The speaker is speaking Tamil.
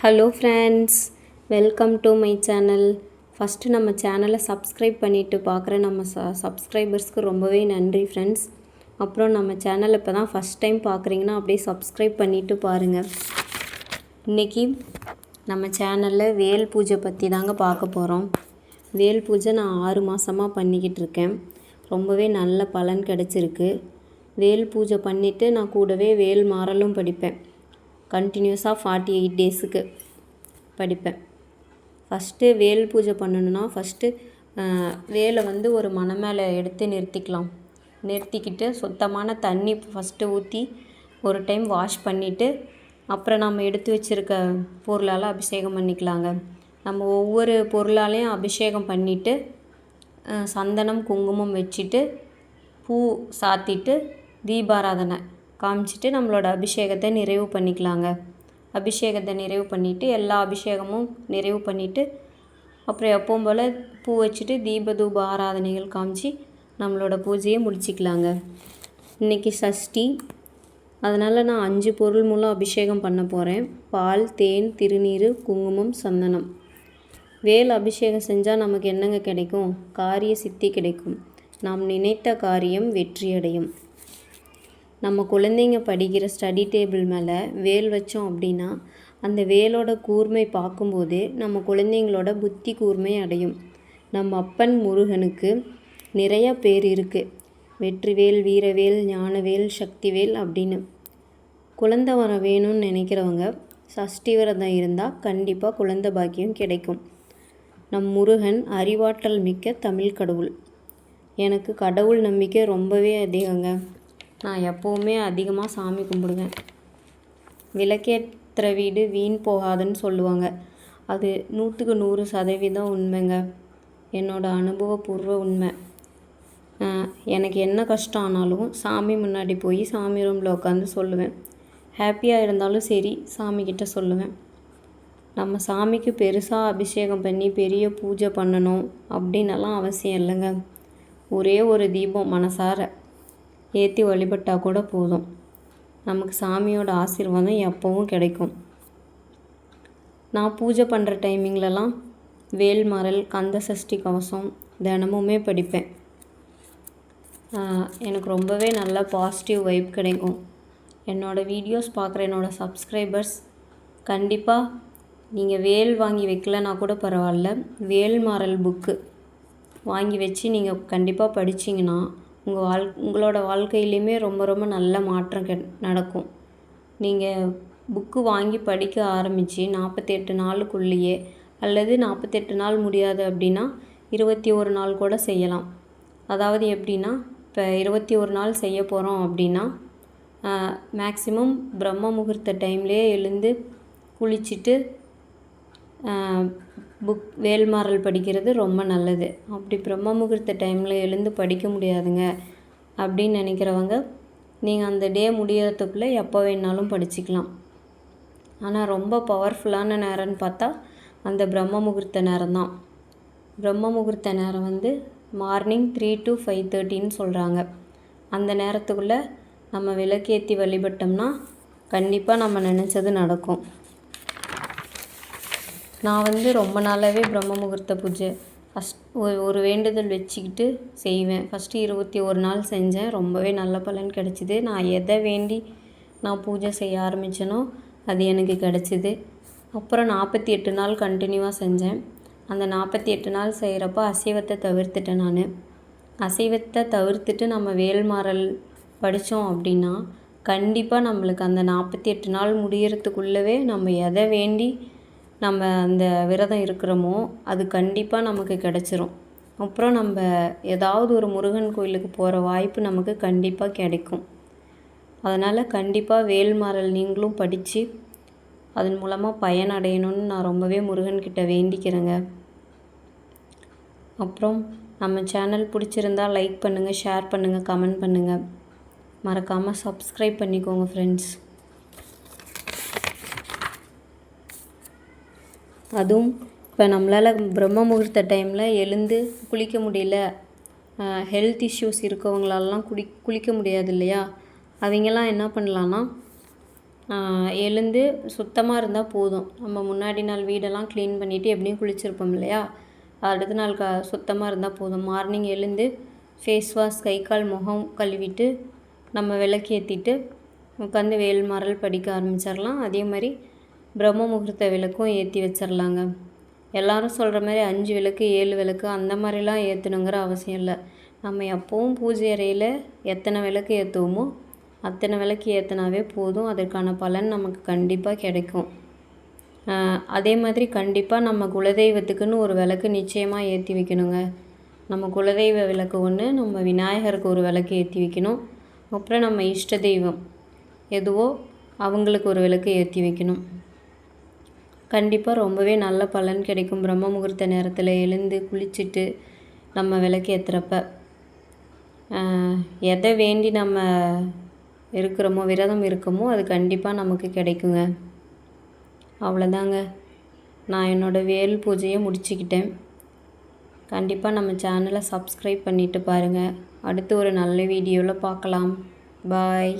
Hello friends welcome to my channel first நம்ம சேனலை சப்ஸ்கிரைப் பண்ணிவிட்டு பார்க்குற நம்ம ச சப்ஸ்கிரைபர்ஸ்க்கு ரொம்பவே நன்றி ஃப்ரெண்ட்ஸ் அப்புறம் நம்ம சேனல் இப்போ தான் ஃபஸ்ட் டைம் பார்க்குறீங்கன்னா அப்படியே சப்ஸ்கிரைப் பண்ணிவிட்டு பாருங்கள் இன்றைக்கி நம்ம சேனலில் வேல் பூஜை பற்றி தாங்க பார்க்க போகிறோம் வேல் பூஜை நான் ஆறு மாதமாக பண்ணிக்கிட்டு இருக்கேன். ரொம்பவே நல்ல பலன் கிடச்சிருக்கு. வேல் பூஜை பண்ணிவிட்டு நான் கூடவே வேல் மாறலும் படிப்பேன். கண்டினியூஸாக ஃபார்ட்டி எயிட் டேஸுக்கு படிப்பேன். ஃபஸ்ட்டு வேல் பூஜை பண்ணணுன்னா ஃபஸ்ட்டு வேலை வந்து ஒரு மனை மேலே எடுத்து நிறுத்திக்கலாம். நிறுத்திக்கிட்டு சுத்தமான தண்ணி ஃபஸ்ட்டு ஊற்றி ஒரு டைம் வாஷ் பண்ணிவிட்டு அப்புறம் நம்ம எடுத்து வச்சுருக்க பொருளால் அபிஷேகம் பண்ணிக்கலாங்க. நம்ம ஒவ்வொரு பொருளாலையும் அபிஷேகம் பண்ணிவிட்டு சந்தனம் குங்குமம் வச்சுட்டு பூ சாத்திட்டு தீபாராதனை காமிச்சிட்டு நம்மளோட அபிஷேகத்தை நிறைவு பண்ணிக்கலாங்க. அபிஷேகத்தை நிறைவு பண்ணிவிட்டு எல்லா அபிஷேகமும் நிறைவு பண்ணிவிட்டு அப்புறம் எப்பவும் போல் பூ வச்சுட்டு தீப தூப ஆராதனைகள் காமிச்சு நம்மளோட பூஜையை முடிச்சிக்கலாங்க. இன்றைக்கி சஷ்டி. அதனால் நான் அஞ்சு பொருள் மூலம் அபிஷேகம் பண்ண போகிறேன் பால் தேன் திருநீர் குங்குமம் சந்தனம். வேல் அபிஷேகம் செஞ்சால் நமக்கு என்னங்க கிடைக்கும்? காரிய சித்தி கிடைக்கும். நாம் நினைத்த காரியம் வெற்றியடையும். நம்ம குழந்தைங்க படிக்கிற ஸ்டடி டேபிள் மேலே வேல் வச்சோம் அப்படின்னா அந்த வேலோட கூர்மை பார்க்கும்போது நம்ம குழந்தைங்களோட புத்தி கூர்மை அடையும். நம்ம அப்பன் முருகனுக்கு நிறைய பேர் இருக்குது வெற்றிவேல் வீரவேல் ஞானவேல் சக்திவேல் அப்படின்னு. குழந்த வரம் வேணும்னு நினைக்கிறவங்க சஷ்டி விரதம் இருந்தால் கண்டிப்பாக குழந்தை பாக்கியம் கிடைக்கும். நம் முருகன் அறிவாற்றல் மிக்க தமிழ் கடவுள். எனக்கு கடவுள் நம்பிக்கை ரொம்பவே அதிகங்க. நான் எப்போவுமே அதிகமாக சாமி கும்பிடுவேன். விளக்கேற்றுற வீடு வீண் போகாதுன்னு சொல்லுவாங்க. அது நூற்றுக்கு நூறு சதவீதம் உண்மைங்க. என்னோடய அனுபவபூர்வ உண்மை. எனக்கு என்ன கஷ்டம் ஆனாலும் சாமி முன்னாடி போய் சாமி ரூமில் உட்காந்து சொல்லுவேன். ஹாப்பியாக இருந்தாலும் சரி சாமிக்கிட்ட சொல்லுவேன். நம்ம சாமிக்கு பெருசாக அபிஷேகம் பண்ணி பெரிய பூஜை பண்ணணும் அப்படின்னலாம் அவசியம் இல்லைங்க. ஒரே ஒரு தீபம் மனசார. ஏற்றி வழிபட்டால் கூட போதும். நமக்கு சாமியோட ஆசீர்வாதம் எப்போவும் கிடைக்கும். நான் பூஜை பண்ணுற டைமிங்லலாம் வேல்மரல் கந்த சஷ்டி கவசம் தினமுமே படிப்பேன். எனக்கு ரொம்பவே நல்ல பாசிட்டிவ் வைப் கிடைக்கும். என்னோடய வீடியோஸ் பார்க்குற என்னோடய சப்ஸ்கிரைபர்ஸ் கண்டிப்பாக நீங்கள் வேல் வாங்கி வைக்கலனா கூட பரவாயில்ல. வேல்மாரல் புக்கு வாங்கி வச்சு நீங்கள் கண்டிப்பாக படிச்சிங்கன்னா உங்கள் வாழ் உங்களோட வாழ்க்கையிலையுமே ரொம்ப ரொம்ப நல்ல மாற்றம் கெ நடக்கும். நீங்கள் புக்கு வாங்கி படிக்க ஆரம்பித்து நாற்பத்தெட்டு நாளுக்குள்ளேயே அல்லது நாற்பத்தெட்டு நாள் முடியாது அப்படின்னா இருபத்தி ஒரு நாள் கூட செய்யலாம். அதாவது எப்படின்னா இப்போ இருபத்தி ஒரு நாள் செய்ய போகிறோம் அப்படின்னா மேக்ஸிமம் பிரம்ம முகூர்த்த டைம்லேயே எழுந்து குளிச்சுட்டு புக் வேல்மாறல் படிக்கிறது ரொம்ப நல்லது. அப்படி பிரம்ம முகூர்த்த டைமில் எழுந்து படிக்க முடியாதுங்க அப்படின்னு நினைக்கிறவங்க நீங்கள் அந்த டே முடியறதுக்குள்ளே எப்போ வேணாலும் படிச்சுக்கலாம். ஆனால் ரொம்ப பவர்ஃபுல்லான நேரம்னு பார்த்தா அந்த பிரம்ம முகூர்த்த நேரம் தான். பிரம்ம முகூர்த்த நேரம் வந்து மார்னிங் த்ரீ டு ஃபைவ் தேர்ட்டின்னு சொல்கிறாங்க அந்த நேரத்துக்குள்ளே நம்ம விளக்கேற்றி வழிபட்டோம்னா கண்டிப்பாக நம்ம நினச்சது நடக்கும். நான் வந்து ரொம்ப நாளாகவே பிரம்ம முகூர்த்த பூஜை. ஃபஸ்ட் ஒரு ஒரு வேண்டுதல் வச்சுக்கிட்டு செய்வேன். ஃபஸ்ட்டு இருபத்தி ஒரு நாள் செஞ்சேன். ரொம்பவே நல்ல பலன் கிடச்சிது. நான் எதை வேண்டி நான் பூஜை செய்ய ஆரம்பித்தேனோ அது எனக்கு கிடச்சிது. அப்புறம் நாற்பத்தி எட்டு நாள் கண்டினியூவாக செஞ்சேன். அந்த நாற்பத்தி எட்டு நாள் செய்கிறப்ப அசைவத்தை தவிர்த்துட்டேன் நான். அசைவத்தை தவிர்த்துட்டு நம்ம வேல்மாறல் படித்தோம் அப்படின்னா கண்டிப்பாக நம்மளுக்கு அந்த நாற்பத்தி எட்டு நாள் முடியறதுக்குள்ளவே நம்ம எதை வேண்டி நம்ம அந்த விரதம் இருக்கிறோமோ அது கண்டிப்பாக நமக்கு கிடச்சிரும். அப்புறம் நம்ம ஏதாவது ஒரு முருகன் கோயிலுக்கு போகிற வாய்ப்பு நமக்கு கண்டிப்பாக கிடைக்கும். அதனால் கண்டிப்பாக வேல்மாறல் நீங்களும் படித்து அதன் மூலமாக பயனடையணும்னு நான் ரொம்பவே முருகன்கிட்ட வேண்டிக்கிறேங்க. அப்புறம் நம்ம சேனல் பிடிச்சிருந்தா லைக் பண்ணுங்கள் ஷேர் பண்ணுங்கள் கமெண்ட் பண்ணுங்கள் மறக்காமல் சப்ஸ்கிரைப் பண்ணிக்கோங்க ஃப்ரெண்ட்ஸ். அதுவும் இப்போ நம்மளால் பிரம்ம முகூர்த்த டைமில் எழுந்து குளிக்க முடியல. ஹெல்த் இஷ்யூஸ் இருக்கவங்களாலலாம் குடி குளிக்க முடியாது இல்லையா? அவங்கெல்லாம் என்ன பண்ணலான்னா எழுந்து சுத்தமாக இருந்தால் போதும். நம்ம முன்னாடி நாள் வீடெல்லாம் க்ளீன் பண்ணிவிட்டு எப்படியும் குளிச்சிருப்போம் இல்லையா? அடுத்த நாள் க சுத்தமாக இருந்தால் போதும். மார்னிங் எழுந்து ஃபேஸ் வாஷ் கை கால் முகம் கழுவிட்டு நம்ம விளக்கேற்றிட்டு உட்காந்து வேல் மரல் படிக்க ஆரம்பிச்சிடலாம். அதே மாதிரி பிரம்ம முகூர்த்த விளக்கும் ஏற்றி வச்சிடலாங்க எல்லாரும் சொல்கிற மாதிரி அஞ்சு விளக்கு ஏழு விளக்கு அந்த மாதிரிலாம் ஏற்றணுங்கிற அவசியம் இல்லை. நம்ம எப்போவும் பூஜை அறையில் எத்தனை விளக்கு ஏற்றுவோமோ அத்தனை விளக்கு ஏற்றினாவே போதும். அதற்கான பலன் நமக்கு கண்டிப்பாக கிடைக்கும். அதே மாதிரி கண்டிப்பாக நம்ம குலதெய்வத்துக்குன்னு ஒரு விளக்கு நிச்சயமாக ஏற்றி வைக்கணுங்க. நம்ம குலதெய்வ விளக்கு ஒன்று நம்ம விநாயகருக்கு ஒரு விளக்கு ஏற்றி வைக்கணும். அப்புறம் நம்ம இஷ்ட தெய்வம் எதுவோ அவங்களுக்கு ஒரு விளக்கு ஏற்றி வைக்கணும். கண்டிப்பாக ரொம்பவே நல்ல பலன் கிடைக்கும். பிரம்ம முகூர்த்த நேரத்தில் எழுந்து குளிச்சுட்டு நம்ம விளக்கு ஏற்றுறப்ப எதை வேண்டி நம்ம இருக்கிறோமோ விரதம் இருக்கமோ அது கண்டிப்பாக நமக்கு கிடைக்குங்க. அவ்வளோதாங்க நான் என்னோடய வேல் பூஜையை முடிச்சுக்கிட்டேன். கண்டிப்பாக நம்ம சேனலை சப்ஸ்கிரைப் பண்ணிவிட்டு பாருங்கள் அடுத்து ஒரு நல்ல வீடியோவில் பார்க்கலாம். பாய்.